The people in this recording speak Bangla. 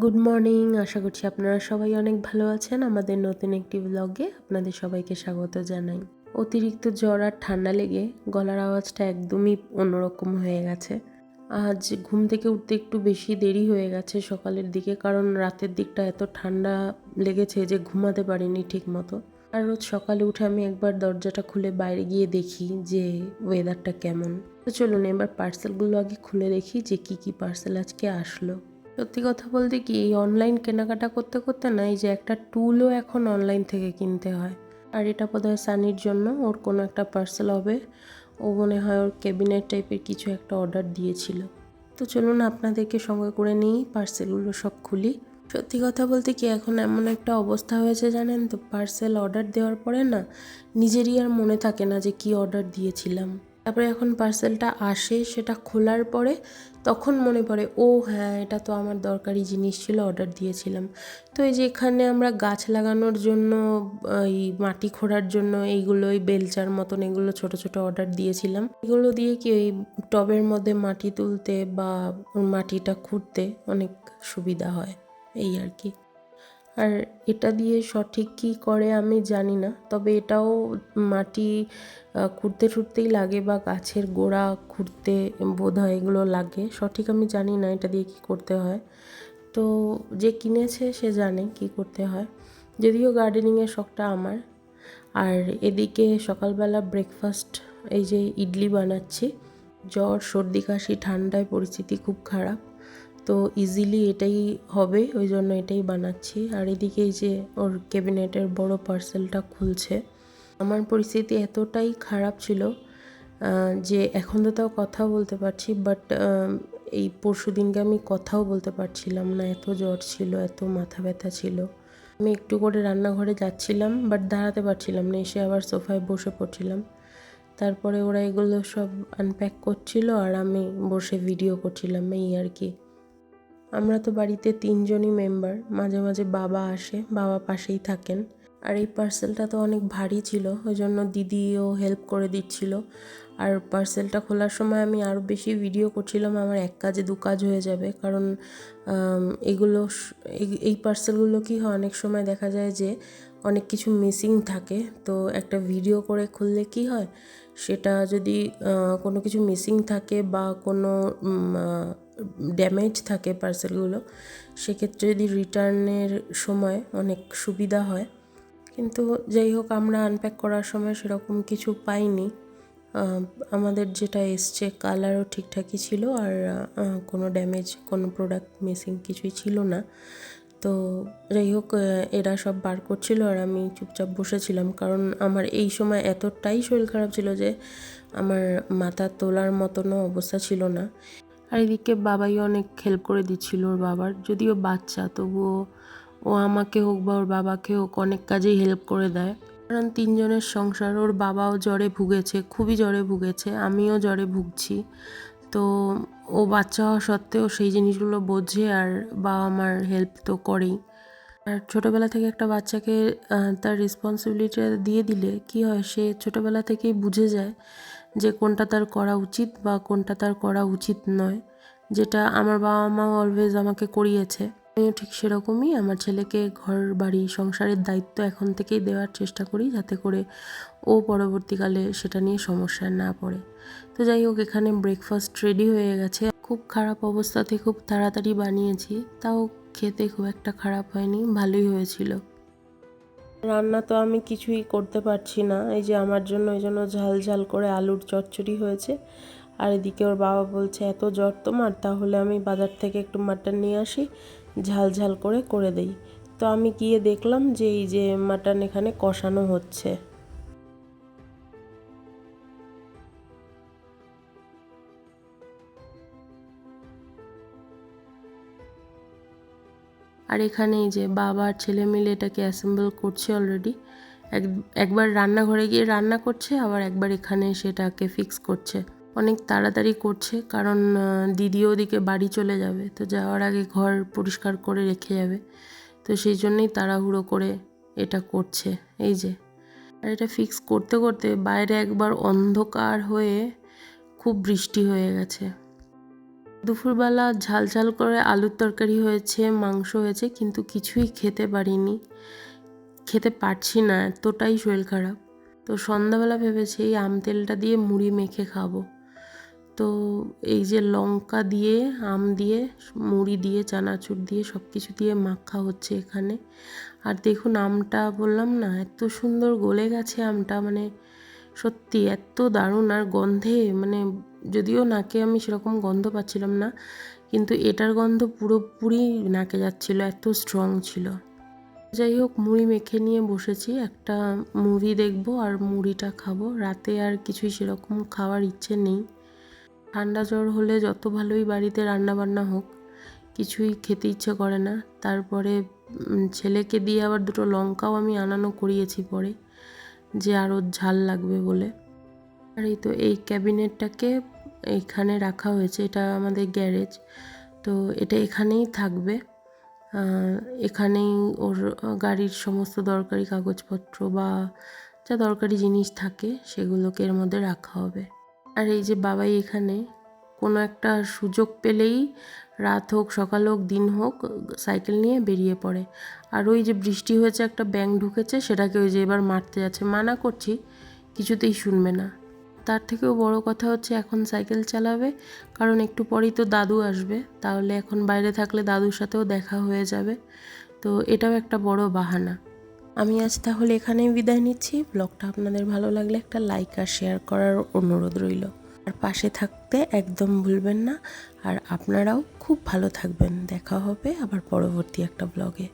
গুড মর্নিং আশা করছি আপনারা সবাই অনেক ভালো আছেন। আমাদের নতুন একটি ব্লগে আপনাদের সবাইকে স্বাগত জানাই। অতিরিক্ত জ্বর আর ঠান্ডা লেগে গলার আওয়াজটা একদমই অন্যরকম হয়ে গেছে। আজ ঘুম থেকে উঠতে একটু বেশি দেরি হয়ে গেছে সকালের দিকে, কারণ রাতের দিকটা এত ঠান্ডা লেগেছে যে ঘুমাতে পারিনি ঠিক মতো আর রোজ সকালে উঠে আমি একবার দরজাটা খুলে বাইরে গিয়ে দেখি যে ওয়েদারটা কেমন। তো চলুন এবার পার্সেলগুলো আগে খুলে দেখি যে কি কি পার্সেল আজকে আসলো। সত্যি কথা বলতে কি, এই অনলাইন কেনাকাটা করতে করতে না, এই যে একটা টুলও এখন অনলাইন থেকে কিনতে হয়। আর এটা বোধহয় সানির জন্য, ওর কোনো একটা পার্সেল হবে। ও মনে হয় ওর ক্যাবিনেট টাইপের কিছু একটা অর্ডার দিয়েছিল। তো চলুন আপনাদেরকে সঙ্গে করে নিই পার্সেলগুলো সব খুলি। সত্যি কথা বলতে কি, এখন এমন একটা অবস্থা হয়েছে জানেন তো পার্সেল অর্ডার দেওয়ার পরে না, নিজেরই আর মনে থাকে না যে কি অর্ডার দিয়েছিলাম। তারপরে এখন পার্সেলটা আসে, সেটা খোলার পরে তখন মনে পড়ে ও হ্যাঁ এটা তো আমার দরকারি জিনিস ছিল অর্ডার দিয়েছিলাম। তো এই যে এখানে আমরা গাছ লাগানোর জন্য, এই মাটি খোঁড়ার জন্য এইগুলো ওই বেলচার মতন এগুলো ছোট ছোট অর্ডার দিয়েছিলাম। এগুলো দিয়ে কি ওই টবের মধ্যে মাটি তুলতে বা মাটিটা খুঁড়তে অনেক সুবিধা হয়, এই আর কি। আর এটা দিয়ে সঠিক কী করে আমি জানি না। তবে এটাও মাটি খুঁড়তে ঠুড়তেই লাগে বা গাছের গোড়া খুঁড়তে বোধ হয় এগুলো লাগে। সঠিক আমি জানি না এটা দিয়ে কী করতে হয়। তো যে কিনেছে সে জানে কি করতে হয়। যদিও গার্ডেনিংয়ের শখটা আমার। আর এদিকে সকালবেলা ব্রেকফাস্ট এই যে ইডলি বানাচ্ছি। জ্বর, সর্দি, কাশি, ঠান্ডায় পরিস্থিতি খুব খারাপ। তো ইজিলি এটাই হবে ওই জন্য এটাই বানাচ্ছি। আর এদিকে এই যে ওর ক্যাবিনেটের বড় পার্সেলটা খুলছে। আমার পরিস্থিতি এতটাই খারাপ ছিল যে এখন তো তাও কথা বলতে পারছি বাট এই পরশু দিনকে আমি কথাও বলতে পারছিলাম না, এত জ্বর ছিল, এত মাথা ব্যথা ছিল। আমি একটু করে রান্নাঘরে যাচ্ছিলাম বাট দাঁড়াতে পারছিলাম না, এসে আবার সোফায় বসে পড়ছিলাম। তারপরে ওরা এগুলো সব আনপ্যাক করছিল, আর আমি বসে ভিডিও করছিলাম, এই আর কি। আমরা তো বাড়িতে তিনজনই মেম্বার। মাঝে মাঝে বাবা আসে, বাবা পাশেই থাকেন। আর এই পার্সেলটা তো অনেক ভারী ছিল ওই জন্য দিদিও হেল্প করে দিচ্ছিল। আর পার্সেলটা খোলার সময় আমি আরও বেশি ভিডিও করছিলাম, আমার এক কাজে দু কাজ হয়ে যাবে। কারণ এগুলো এই পার্সেলগুলো কি হয়, অনেক সময় দেখা যায় যে অনেক কিছু মিসিং থাকে, তো একটা ভিডিও করে খুললে কি হয়? সেটা যদি কোনো কিছু মিসিং থাকে বা কোনো ড্যামেজ থাকে পার্সেলগুলো সেক্ষেত্রে যদি রিটার্নের সময় অনেক সুবিধা হয়। কিন্তু যাই হোক, আমরা আনপ্যাক করার সময় সেরকম কিছু পাইনি। আমাদের যেটা এসছে কালারও ঠিকঠাকই ছিল আর কোনো ড্যামেজ কোনো প্রোডাক্ট মিসিং কিছুই ছিল না। তো যাই হোক এরা সব বার করছিল আর আমি চুপচাপ বসেছিলাম। কারণ আমার এই সময় এতটাই শরীর খারাপ ছিল যে আমার মাথা তোলার মতনও অবস্থা ছিল না। আর এদিকে বাবাই অনেক হেল্প করে দিচ্ছিল ওর বাবার। যদিও বাচ্চা, তবুও ও আমাকে হোক বা ওর বাবাকে হোক অনেক কাজেই হেল্প করে দেয়। কারণ তিনজনের সংসার, ওর বাবাও জ্বরে ভুগেছে, খুবই জ্বরে ভুগেছে, আমিও জ্বরে ভুগছি। তো ও বাচ্চা হওয়া সত্ত্বেও সেই জিনিসগুলো বোঝে আর বাবা মার হেল্প তো করেই। আর ছোটোবেলা থেকে একটা বাচ্চাকে তার রেসপন্সিবিলিটি দিয়ে দিলে কি হয়, সে ছোটোবেলা থেকেই বুঝে যায় যে কোনটা তার করা উচিত বা কোনটা তার করা উচিত নয়, যেটা আমার বাবা মাও অলওয়েজ আমাকে করিয়েছে। ঠিক সেরকমই আমার ছেলেকে ঘর, বাড়ি, সংসারের দায়িত্ব এখন থেকেই দেওয়ার চেষ্টা করি যাতে করে ও পরবর্তীকালে সেটা নিয়ে সমস্যায় না পড়ে। তো যাই হোক, এখানে ব্রেকফাস্ট রেডি হয়ে গেছে। খুব খারাপ অবস্থাতে খুব তাড়াতাড়ি বানিয়েছি, তাও খেতে খুব একটা খারাপ হয়নি, ভালোই হয়েছিল। রান্না তো আমি কিছুই করতে পারছি না, এই যে আমার জন্য, এই জন্য ঝাল ঝাল করে আলুর চচ্চড়ি হয়েছে। আর এদিকে ওর বাবা বলছে, এত জ্বর তোমার, তাহলে আমি বাজার থেকে একটু মাটন নিয়ে আসি। ঝাল ঝাল করে করে দেই। তো আমি গিয়ে দেখলাম যে এই যে মাটন এখানে কষানো হচ্ছে। আর এখানে এই যে বাবা আর ছেলে মিলে এটাকে অ্যাসেম্বল করছে অলরেডি। এক, একবার রান্নাঘরে গিয়ে রান্না করছে, আবার একবার এখানে সেটাকে ফিক্স করছে। অনেক তাড়াতাড়ি করছে, কারণ দিদি ওদিকে বাড়ি চলে যাবে, তো যাওয়ার আগে ঘর পরিষ্কার করে রেখে যাবে, তো সেই জন্যই তাড়াহুড়ো করে এটা করছে, এই যে। আর এটা ফিক্স করতে করতে বাইরে একবার অন্ধকার হয়ে খুব বৃষ্টি হয়ে গেছে। দুপুরবেলা ঝাল ঝাল করে আলুর তরকারি হয়েছে, মাংস হয়েছে, কিন্তু কিছুই খেতে পারিনি, খেতে পারছি না, এতটাই শরীর খারাপ। তো সন্ধ্যাবেলা ভেবেছি এই আম তেলটা দিয়ে মুড়ি মেখে খাব। তো এই যে লঙ্কা দিয়ে, আম দিয়ে, মুড়ি দিয়ে, চানাচুর দিয়ে সব কিছু দিয়ে মাখা হচ্ছে এখানে। আর দেখুন আমটা বললাম না, এত সুন্দর গলে গেছে আমটা মানে সত্যি এত দারুণ আর গন্ধে মানে যদিও নাকে আমি সেরকম গন্ধ পাচ্ছিলাম না, কিন্তু এটার গন্ধ পুরোপুরি নাকে যাচ্ছিল, এত স্ট্রং ছিল। যাই হোক, মুড়ি মেখে নিয়ে বসেছি, একটা মুভি দেখব আর মুড়িটা খাব। রাতে আর কিছুই সেরকম খাওয়ার ইচ্ছে নেই। ঠান্ডা জ্বর হলে যত ভালোই বাড়িতে রান্না বান্না হোক, কিছুই খেতে ইচ্ছে করে না। তারপরে ছেলেকে দিয়ে আবার দুটো লঙ্কাও আমি আনানো করিয়েছি পরে, যে আরও ঝাল লাগবে বলে। আর এই তো এই ক্যাবিনেটটাকে এখানে রাখা হয়েছে, এটা আমাদের গ্যারেজ। তো এটা এখানেই থাকবে। এখানেই ওর গাড়ির সমস্ত দরকারি কাগজপত্র বা যা দরকারি জিনিস থাকে, সেগুলোকে এর মধ্যে রাখা হবে। আর এই যে বাবাই এখানে, কোনো একটা সুযোগ পেলেই রাত হোক, সকাল হোক, দিন হোক, সাইকেল নিয়ে বেরিয়ে পড়ে। আর ওই যে বৃষ্টি হয়েছে, একটা ব্যাং ঢুকেছে, সেটাকে ওই যে এবার মারতে যাচ্ছে। মানা করছি, কিছুতেই শুনবে না। তার থেকেও বড় কথা হচ্ছে, এখন সাইকেল চালাবে, কারণ একটু পরেই তো দাদু আসবে। তাহলে এখন বাইরে থাকলে দাদুর সাথেও দেখা হয়ে যাবে। তো এটাও একটা বড় বাহানা। আমি আজ তাহলে এখানেই বিদায় নিচ্ছি। ব্লগটা আপনাদের ভালো লাগলে একটা লাইক আর শেয়ার করার অনুরোধ রইল। আর পাশে থাকতে একদম ভুলবেন না। আর আপনারাও খুব ভালো থাকবেন। দেখা হবে আবার পরবর্তী একটা ব্লগে